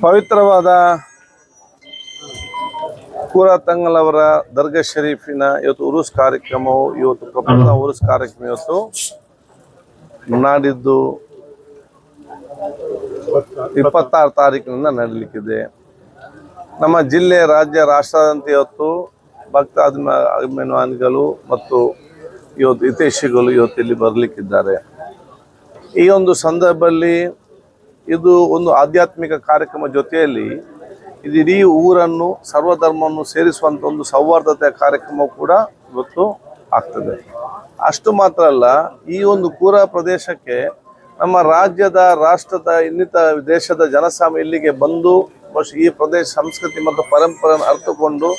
ಪವಿತ್ರವಾದ ಕೂರ ಅವರ ದರ್ಗಾ ಶರೀಫಿನ ಇವತ್ತು ಉರುಸ್ ಕಾರ್ಯಕ್ರಮವು ಇವತ್ತು ಪ್ರಪಂಚ ಉರುಸ್ ಕಾರ್ಯಕ್ರಮ ಇವತ್ತು ನಾಡಿದ್ದು ಇಪ್ಪತ್ತಾರು ತಾರೀಕಿನಿಂದ ನಡೀಲಿಕ್ಕಿದೆ. ನಮ್ಮ ಜಿಲ್ಲೆ ರಾಜ್ಯ ರಾಷ್ಟ್ರಾದ್ಯಂತ ಇವತ್ತು ಭಕ್ತ ಅಭಿಮ- ಅಭಿಮಾನಿಗಳು ಮತ್ತು ಇವತ್ತು ಹಿತೈಷಿಗಳು ಇವತ್ತು ಇಲ್ಲಿ ಬರಲಿಕ್ಕಿದ್ದಾರೆ. ಈ ಒಂದು ಸಂದರ್ಭದಲ್ಲಿ ಇದು ಒಂದು ಆಧ್ಯಾತ್ಮಿಕ ಕಾರ್ಯಕ್ರಮ ಜೊತೆಯಲ್ಲಿ ಇಡೀ ಊರನ್ನು, ಸರ್ವಧರ್ಮವನ್ನು ಸೇರಿಸುವಂಥ ಒಂದು ಸೌಹಾರ್ದತೆಯ ಕಾರ್ಯಕ್ರಮ ಕೂಡ ಇವತ್ತು ಆಗ್ತದೆ. ಅಷ್ಟು ಮಾತ್ರ ಅಲ್ಲ, ಈ ಒಂದು ಕೂರ ಪ್ರದೇಶಕ್ಕೆ ನಮ್ಮ ರಾಜ್ಯದ, ರಾಷ್ಟ್ರದ, ಇನ್ನಿತ ದೇಶದ ಜನಸಾಮ ಇಲ್ಲಿಗೆ ಬಂದು ಈ ಪ್ರದೇಶ ಸಂಸ್ಕೃತಿ ಮತ್ತು ಪರಂಪರೆಯನ್ನು ಅರ್ಥಕೊಂಡು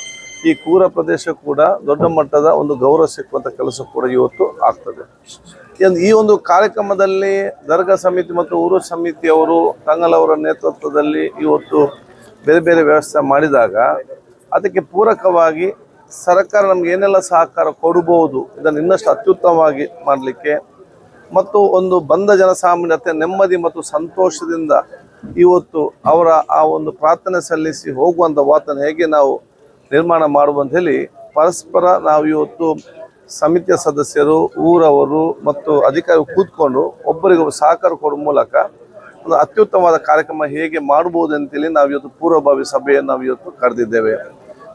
ಈ ಕೂರ ಪ್ರದೇಶ ಕೂಡ ದೊಡ್ಡ ಮಟ್ಟದ ಒಂದು ಗೌರವ ಸಿಕ್ಕುವಂಥ ಕೆಲಸ ಕೂಡ ಇವತ್ತು ಆಗ್ತದೆ. ಈ- ಒಂದು ಕಾರ್ಯಕ್ರಮದಲ್ಲಿ ದರ್ಗಾ ಸಮಿತಿ ಮತ್ತು ಊರು ಸಮಿತಿಯವರು ತಂಗಲವರ ನೇತೃತ್ವದಲ್ಲಿ ಇವತ್ತು ಬೇರೆ ಬೇರೆ ವ್ಯವಸ್ಥೆ ಮಾಡಿದಾಗ ಅದಕ್ಕೆ ಪೂರಕವಾಗಿ ಸರ್ಕಾರ ನಮ್ಗೆ ಏನೆಲ್ಲ ಸಹಕಾರ ಕೊಡಬಹುದು ಇದನ್ನು ಇನ್ನಷ್ಟು ಅತ್ಯುತ್ತಮವಾಗಿ ಮಾಡಲಿಕ್ಕೆ ಮತ್ತು ಒಂದು ಬಂದ ಜನಸಾಮಾನ್ಯತೆ ನೆಮ್ಮದಿ ಮತ್ತು ಸಂತೋಷದಿಂದ ಇವತ್ತು ಅವರ ಆ ಒಂದು ಪ್ರಾರ್ಥನೆ ಸಲ್ಲಿಸಿ ಹೋಗುವಂಥ ವಾತನ ಹೇಗೆ ನಾವು ನಿರ್ಮಾಣ ಮಾಡುವಂತ ಹೇಳಿ ಪರಸ್ಪರ ನಾವು ಇವತ್ತು ಸಮಿತಿಯ ಸದಸ್ಯರು, ಊರವರು ಮತ್ತು ಅಧಿಕಾರಿ ಕೂತ್ಕೊಂಡು ಒಬ್ಬರಿಗೊಬ್ಬರು ಸಹಕಾರ ಕೊಡುವ ಮೂಲಕ ಒಂದು ಅತ್ಯುತ್ತಮವಾದ ಕಾರ್ಯಕ್ರಮ ಹೇಗೆ ಮಾಡಬಹುದು ಅಂತೇಳಿ ನಾವು ಇವತ್ತು ಪೂರ್ವಭಾವಿ ಸಭೆಯನ್ನು ನಾವು ಇವತ್ತು ಕರೆದಿದ್ದೇವೆ.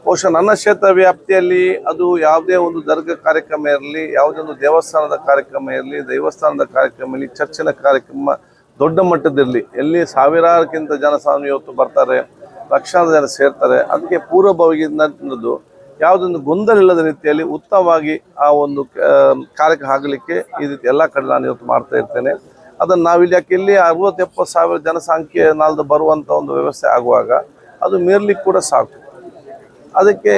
ಬಹುಶಃ ನನ್ನ ಕ್ಷೇತ್ರ ವ್ಯಾಪ್ತಿಯಲ್ಲಿ ಅದು ಯಾವುದೇ ಒಂದು ದರ್ಗ ಕಾರ್ಯಕ್ರಮ ಇರಲಿ, ಯಾವುದೇ ಒಂದು ದೇವಸ್ಥಾನದ ಕಾರ್ಯಕ್ರಮ ಇರಲಿ, ದೇವಸ್ಥಾನದ ಕಾರ್ಯಕ್ರಮ ಇರಲಿ, ಚರ್ಚಿನ ಕಾರ್ಯಕ್ರಮ ದೊಡ್ಡ ಮಟ್ಟದಿರಲಿ ಎಲ್ಲಿ ಸಾವಿರಾರಕ್ಕಿಂತ ಜನ ಇವತ್ತು ಬರ್ತಾರೆ. ಲಕ್ಷಾಂತರ ಜನ ಸೇರ್ತಾರೆ. ಅದಕ್ಕೆ ಪೂರ್ವಭಾವಿಗೆ ಯಾವುದೊಂದು ಗೊಂದಲ ಇಲ್ಲದ ರೀತಿಯಲ್ಲಿ ಉತ್ತಮವಾಗಿ ಆ ಒಂದು ಕಾರ್ಯಕ್ಕೆ ಆಗಲಿಕ್ಕೆ ಈ ರೀತಿ ಎಲ್ಲ ಕಡೆ ನಾನು ಇವತ್ತು ಮಾಡ್ತಾ ಇರ್ತೇನೆ. ಅದನ್ನು ನಾವಿಲ್ಲಿ ಯಾಕೆ ಇಲ್ಲಿ ಅರವತ್ತು ಎಪ್ಪತ್ತು ಸಾವಿರ ಜನಸಂಖ್ಯೆ ನಾಲ್ದು ಬರುವಂಥ ಒಂದು ವ್ಯವಸ್ಥೆ ಆಗುವಾಗ ಅದು ಮೀರ್ಲಿಕ್ಕೆ ಕೂಡ ಸಾಕು. ಅದಕ್ಕೆ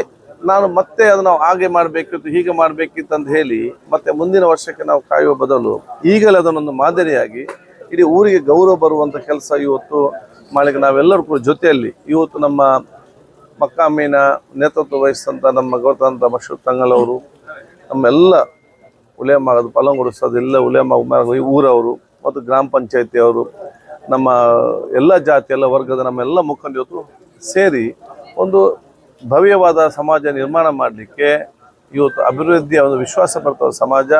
ನಾನು ಮತ್ತೆ ಅದನ್ನು ಹಾಗೆ ಮಾಡಬೇಕಿತ್ತು, ಹೀಗೆ ಮಾಡಬೇಕಿತ್ತು ಅಂತ ಹೇಳಿ ಮತ್ತೆ ಮುಂದಿನ ವರ್ಷಕ್ಕೆ ನಾವು ಕಾಯುವ ಬದಲು ಈಗಲೇ ಅದನ್ನೊಂದು ಮಾದರಿಯಾಗಿ ಇಡೀ ಊರಿಗೆ ಗೌರವ ಬರುವಂಥ ಕೆಲಸ ಇವತ್ತು ಮಾಡಲಿಕ್ಕೆ ನಾವೆಲ್ಲರೂ ಕೂಡ ಜೊತೆಯಲ್ಲಿ ಇವತ್ತು ನಮ್ಮ ಮಕ್ಕಾಮೀನ ನೇತೃತ್ವ ವಹಿಸಿದಂಥ ನಮ್ಮ ಗೌತಂತ ಮಶೂದ್ ತಂಗಲ್ ಅವರು ನಮ್ಮೆಲ್ಲ ಉಲೇಮ ಅದು ಸದ್ ಎಲ್ಲ ಉಲೇಮ ಈ ಊರವರು ಮತ್ತು ಗ್ರಾಮ ಪಂಚಾಯತಿಯವರು, ನಮ್ಮ ಎಲ್ಲ ಜಾತಿ, ಎಲ್ಲ ವರ್ಗದ ನಮ್ಮೆಲ್ಲ ಮುಖಂಡರು ಇವತ್ತು ಸೇರಿ ಒಂದು ಭವ್ಯವಾದ ಸಮಾಜ ನಿರ್ಮಾಣ ಮಾಡಲಿಕ್ಕೆ ಇವತ್ತು ಅಭಿವೃದ್ಧಿಯ ಒಂದು ವಿಶ್ವಾಸ ಬರ್ತವ ಸಮಾಜ,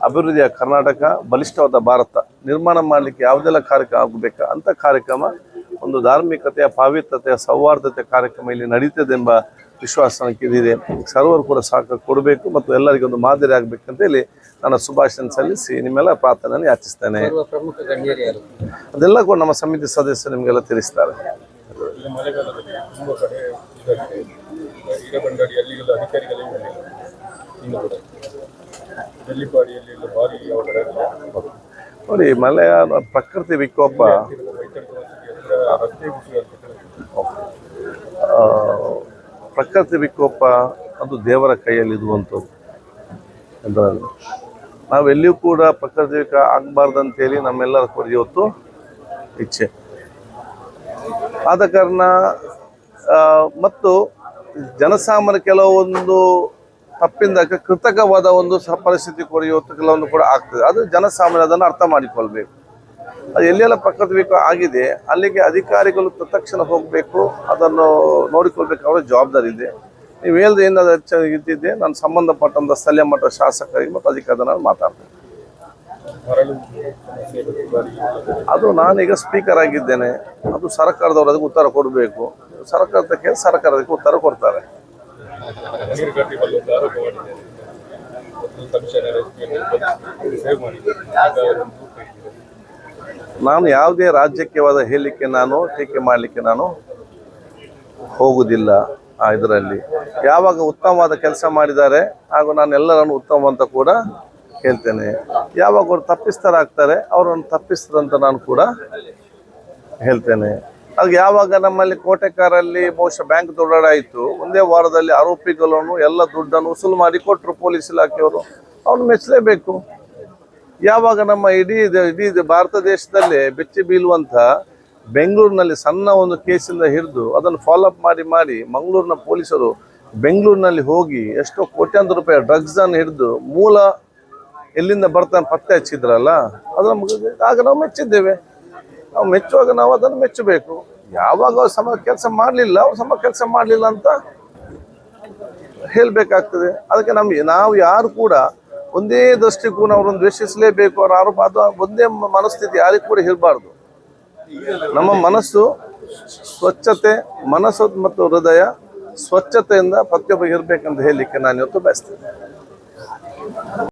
ಅಭಿವೃದ್ಧಿಯ ಕರ್ನಾಟಕ, ಬಲಿಷ್ಠವಾದ ಭಾರತ ನಿರ್ಮಾಣ ಮಾಡಲಿಕ್ಕೆ ಯಾವುದೆಲ್ಲ ಕಾರ್ಯಕ್ರಮ ಆಗಬೇಕಾ ಅಂತ ಕಾರ್ಯಕ್ರಮ ಒಂದು ಧಾರ್ಮಿಕತೆಯ ಪಾವಿತ್ರತೆಯ ಸೌಹಾರ್ದತೆ ಕಾರ್ಯಕ್ರಮ ಇಲ್ಲಿ ನಡೀತದೆ ಎಂಬ ವಿಶ್ವಾಸ ನನಗೆ ಸರ್ವರು ಕೂಡ ಸಾಕ ಕೊಡಬೇಕು ಮತ್ತು ಎಲ್ಲರಿಗೂ ಒಂದು ಮಾದರಿ ಆಗಬೇಕಂತ ಹೇಳಿ ನನ್ನ ಶುಭಾಶಯ ಸಲ್ಲಿಸಿ ನಿಮ್ಮೆಲ್ಲ ಪ್ರಾರ್ಥನೆಯನ್ನು ಯಾಚಿಸ್ತೇನೆ. ಸರ್ವ ಪ್ರಮುಖ ಗಣ್ಯರು ಅದೆಲ್ಲ ಕೂಡ ನಮ್ಮ ಸಮಿತಿ ಸದಸ್ಯರು ನಿಮಗೆಲ್ಲ ತಿಳಿಸ್ತಾರೆ. ನೋಡಿ ಮಲೆಯ ಪ್ರಕೃತಿ ವಿಕೋಪ. ಪ್ರಕೃತಿ ವಿಕೋಪ ಅದು ದೇವರ ಕೈಯಲ್ಲಿ ಇರುವಂಥದ್ದು ಅದರಲ್ಲಿ ನಾವೆಲ್ಲಿಯೂ ಕೂಡ ಪ್ರಕೃತಿ ಆಗಬಾರ್ದಂತೇಳಿ ನಮ್ಮೆಲ್ಲರ ಕೂಡ ಇವತ್ತು ಇಚ್ಛೆ. ಆದ ಕಾರಣ ಮತ್ತು ಜನಸಾಮಾನ್ಯ ಕೆಲವೊಂದು ತಪ್ಪಿಂದ ಕೃತಕವಾದ ಒಂದು ಪರಿಸ್ಥಿತಿ ಕೂಡ ಇವತ್ತು ಕೆಲವೊಂದು ಕೂಡ ಆಗ್ತದೆ. ಅದು ಜನಸಾಮಾನ್ಯ ಅದನ್ನು ಅರ್ಥ ಮಾಡಿಕೊಳ್ಬೇಕು. ಅದು ಎಲ್ಲೆಲ್ಲ ಪ್ರಕೃತಿ ಆಗಿದೆ, ಅಲ್ಲಿಗೆ ಅಧಿಕಾರಿಗಳು ತತ್ಕ್ಷಣ ಹೋಗಬೇಕು, ಅದನ್ನು ನೋಡಿಕೊಳ್ಬೇಕು ಅವರ ಜವಾಬ್ದಾರಿ ಇದೆ. ನೀವು ಹೇಳ್ದೆ ಏನಾದ್ರು ಹೆಚ್ಚಾಗಿ ಇದ್ದಿದ್ದೆ ನಾನು ಸಂಬಂಧಪಟ್ಟಂಥ ಸ್ಥಳೀಯ ಮಟ್ಟ ಶಾಸಕರಿಗೆ ಮತ್ತು ಅಧಿಕಾರಿ ನಾನು ಮಾತಾಡ್ತೇನೆ. ಅದು ನಾನೀಗ ಸ್ಪೀಕರ್ ಆಗಿದ್ದೇನೆ. ಅದು ಸರ್ಕಾರದವರು ಅದಕ್ಕೆ ಉತ್ತರ ಕೊಡಬೇಕು. ಸರ್ಕಾರಕ್ಕೆ ಸರ್ಕಾರ ಅದಕ್ಕೆ ಉತ್ತರ ಕೊಡ್ತಾರೆ. ನಾನು ಯಾವುದೇ ರಾಜಕೀಯವಾದ ಹೇಳಿಕೆ ನಾನು ಟೀಕೆ ಮಾಡಲಿಕ್ಕೆ ನಾನು ಹೋಗುವುದಿಲ್ಲ ಇದರಲ್ಲಿ. ಯಾವಾಗ ಉತ್ತಮವಾದ ಕೆಲಸ ಮಾಡಿದ್ದಾರೆ, ಹಾಗೂ ನಾನು ಎಲ್ಲರನ್ನು ಉತ್ತಮ ಅಂತ ಕೂಡ ಹೇಳ್ತೇನೆ. ಯಾವಾಗ ಅವರು ತಪ್ಪಿಸ್ತರಾಗ್ತಾರೆ ಅವರನ್ನು ತಪ್ಪಿಸ್ತರಂತ ನಾನು ಕೂಡ ಹೇಳ್ತೇನೆ. ಅದು ಯಾವಾಗ ನಮ್ಮಲ್ಲಿ ಕೋಟೆಕಾರಲ್ಲಿ ಬಹುಶಃ ಬ್ಯಾಂಕ್ ದೊಡ್ಡಾಯಿತು ಒಂದೇ ವಾರದಲ್ಲಿ ಆರೋಪಿಗಳನ್ನು, ಎಲ್ಲ ದುಡ್ಡನ್ನು ವಸೂಲು ಮಾಡಿ ಕೊಟ್ಟರು ಪೊಲೀಸ್ ಇಲಾಖೆಯವರು, ಅವ್ರನ್ನ ಮೆಚ್ಚಲೇಬೇಕು. ಯಾವಾಗ ನಮ್ಮ ಇಡೀ ಇಡೀ ಭಾರತ ದೇಶದಲ್ಲೇ ಬೆಚ್ಚಿ ಬೀಳುವಂಥ ಬೆಂಗಳೂರಿನಲ್ಲಿ ಸಣ್ಣ ಒಂದು ಕೇಸಿಂದ ಹಿಡಿದು ಅದನ್ನು ಫಾಲೋಅಪ್ ಮಾಡಿ ಮಾಡಿ ಮಂಗಳೂರಿನ ಪೊಲೀಸರು ಬೆಂಗಳೂರಿನಲ್ಲಿ ಹೋಗಿ ಎಷ್ಟೋ ಕೋಟ್ಯಾಂತರ ರೂಪಾಯಿ ಡ್ರಗ್ಸನ್ನು ಹಿಡಿದು ಮೂಲ ಎಲ್ಲಿಂದ ಬರ್ತಾನೆ ಪತ್ತೆ ಹಚ್ಚಿದ್ರಲ್ಲ, ಅದು ನಮಗೆ ಆಗ ನಾವು ಮೆಚ್ಚಿದ್ದೇವೆ. ನಾವು ಮೆಚ್ಚುವಾಗ ನಾವು ಅದನ್ನು ಮೆಚ್ಚಬೇಕು. ಯಾವಾಗ ಅವ್ರು ಸಮ ಕೆಲಸ ಮಾಡಲಿಲ್ಲ, ಅವ್ರು ಸಮ ಕೆಲಸ ಮಾಡಲಿಲ್ಲ ಅಂತ ಹೇಳಬೇಕಾಗ್ತದೆ. ಅದಕ್ಕೆ ನಮಗೆ, ನಾವು ಯಾರು ಕೂಡ ಒಂದೇ ದೃಷ್ಟಿಕೋನ ಅವರನ್ನು ದ್ವೇಷಿಸಲೇಬೇಕು ಅವರ ಆರೋಪ, ಅದು ಒಂದೇ ಮನಸ್ಥಿತಿ, ಯಾರಿಗೂ ಕೂಡ ಇರಬಾರ್ದು. ನಮ್ಮ ಮನಸ್ಸು ಸ್ವಚ್ಛತೆ, ಮನಸ್ಸು ಮತ್ತು ಹೃದಯ ಸ್ವಚ್ಛತೆಯಿಂದ ಪ್ರತಿಯೊಬ್ಬ ಇರಬೇಕಂತ ಹೇಳಲಿಕ್ಕೆ ನಾನು ಇವತ್ತು ಬಯಸ್ತೇನೆ.